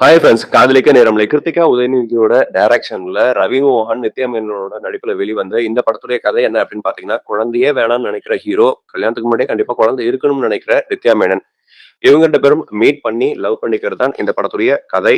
Hi friends காதலிக்க நேரம்ல கிருத்திகா உதயநிதியோட டைரக்ஷன்ல ரவி மோகன் நித்யா மேனனோட நடிப்புல வெளிவந்த இந்த படத்துடைய கதை என்ன அப்படின்னு பாத்தீங்கன்னா குழந்தையே வேணாம்னு நினைக்கிற ஹீரோ கல்யாணத்துக்கு முன்னாடியே கண்டிப்பா குழந்தை இருக்கணும்னு நினைக்கிற நித்யா மேனன் இவங்க ரெண்டு பேரும் மீட் பண்ணி லவ் பண்ணிக்கிறது தான் இந்த படத்துடைய கதை.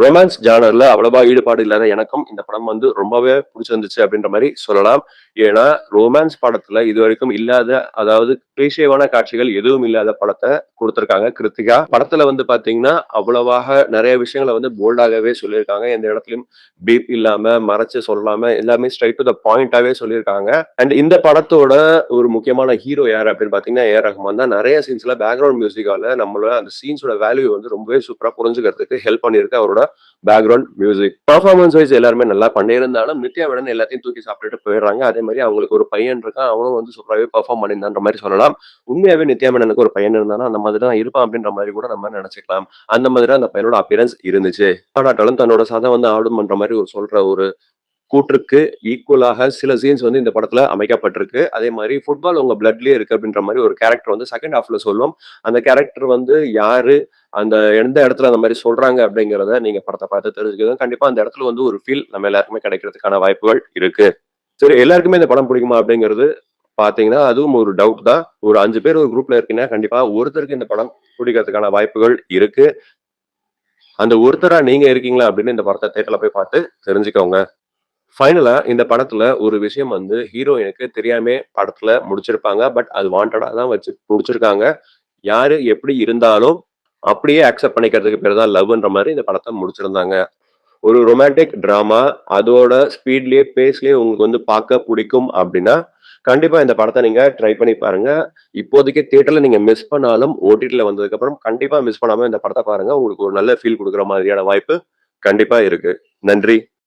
ரொமான்ஸ் ஜானர்ல அவ்வளவா ஈடுபாடு இல்லாத எனக்கும் இந்த படம் வந்து ரொம்பவே பிடிச்சிருந்துச்சு அப்படின்ற மாதிரி சொல்லலாம். ஏன்னா ரொமான்ஸ் படத்துல இது வரைக்கும் இல்லாத அதாவது கிளீஷேவான காட்சிகள் எதுவும் இல்லாத படத்தை கொடுத்திருக்காங்க. கிருத்திகா படத்துல வந்து பாத்தீங்கன்னா அவ்வளவாக நிறைய விஷயங்களை வந்து போல்டாகவே சொல்லியிருக்காங்க. எந்த இடத்துலயும் பீப் இல்லாம மறைச்சு சொல்லாம எல்லாமே ஸ்ட்ரைட் டு த பாயிண்டாவே சொல்லியிருக்காங்க. அண்ட் இந்த படத்தோட ஒரு முக்கியமான ஹீரோ யார் அப்படின்னு பாத்தீங்கன்னா ஏ. ரஹ்மான் தான். நிறைய சீன்ஸ்ல பேக்ரவுண்ட் மியூசிக்கால நம்மளோட அந்த சீன்ஸோட வேல்யூ வந்து ரொம்பவே சூப்பரா புரிஞ்சுக்கிறதுக்கு ஹெல்ப் பண்ணியிருக்கு. அவரோட பேக்ரவுண்ட் மியூசிக் பர்ஃபார்மன்ஸ் வைஸ் எல்லாருமே நல்லா பண்ணியிருந்தாலும் நித்யா மேனன் எல்லாத்தையும் தூக்கி சாப்பிட்டுட்டு போயிடுறாங்க. அதே மாதிரி அவங்களுக்கு ஒரு பையன் இருக்கான். அவனும் வந்து சூப்பராகவே பர்ஃபார்ம் பண்ணியிருந்தான்ற மாதிரி சொல்லலாம். உண்மையாவே நித்யா மேடனுக்கு ஒரு பையன் இருந்தானா அந்த மாதிரி தான் இருப்பான் அப்படின்ற மாதிரி கூட நம்ம நினைச்சுக்கலாம். அந்த மாதிரி அந்த பையனோட அப்பியரன்ஸ் இருந்துச்சு. ஆனாட்டாலும் தன்னோட சதம் வந்து ஆடும் பண்ற மாதிரி ஒரு சொல்ற ஒரு கூற்றுக்கு ஈக்குவலாக சில சீன்ஸ் வந்து இந்த படத்துல அமைக்கப்பட்டிருக்கு. அதே மாதிரி ஃபுட்பால் உங்க பிளட்லயே இருக்கு அப்படின்ற மாதிரி ஒரு கேரக்டர் வந்து செகண்ட் ஹாஃப்ல சொல்லும். அந்த கேரக்டர் வந்து யாரு அந்த எந்த இடத்துல அந்த மாதிரி சொல்றாங்க அப்படிங்கிறத நீங்க படத்தை பார்த்து தெரிஞ்சுக்கணும் கண்டிப்பா அந்த இடத்துல வந்து ஒரு ஃபீல் நம்ம எல்லாருக்குமே கிடைக்கிறதுக்கான வாய்ப்புகள் இருக்கு. சரி எல்லாருக்குமே இந்த படம் பிடிக்குமா அப்படிங்கிறது பாத்தீங்கன்னா அதுவும் ஒரு டவுட் தான். ஒரு அஞ்சு பேர் ஒரு குரூப்ல இருக்கீங்கன்னா கண்டிப்பா ஒருத்தருக்கு இந்த படம் பிடிக்கிறதுக்கான வாய்ப்புகள் இருக்கு. அந்த ஒருத்தரா நீங்க இருக்கீங்களா அப்படின்னு இந்த படத்தை தேட்டர்ல போய் பார்த்து தெரிஞ்சுக்கோங்க. ஃபைனலா இந்த படத்துல ஒரு விஷயம் வந்து ஹீரோயினுக்கு தெரியாம படத்துல முடிச்சிருப்பாங்க. பட் அது வாண்டடா தான் வச்சு முடிச்சிருக்காங்க. யாரு எப்படி இருந்தாலும் அப்படியே அக்செப்ட் பண்ணிக்கிறதுக்கு பேர் தான் லவ்ன்ற மாதிரி இந்த படத்தை முடிச்சிருந்தாங்க. ஒரு ரொமான்டிக் ட்ராமா அதோட ஸ்பீட்லயே பேஸ்லயே உங்களுக்கு வந்து பார்க்க பிடிக்கும் அப்படின்னா கண்டிப்பா இந்த படத்தை நீங்க ட்ரை பண்ணி பாருங்க. இப்போதைக்கு தியேட்டர்ல நீங்க மிஸ் பண்ணாலும் ஓடிடில வந்ததுக்கு அப்புறம் கண்டிப்பா மிஸ் பண்ணாம இந்த படத்தை பாருங்க. உங்களுக்கு ஒரு நல்ல ஃபீல் கொடுக்குற மாதிரியான வாய்ப்பு கண்டிப்பா இருக்கு. நன்றி.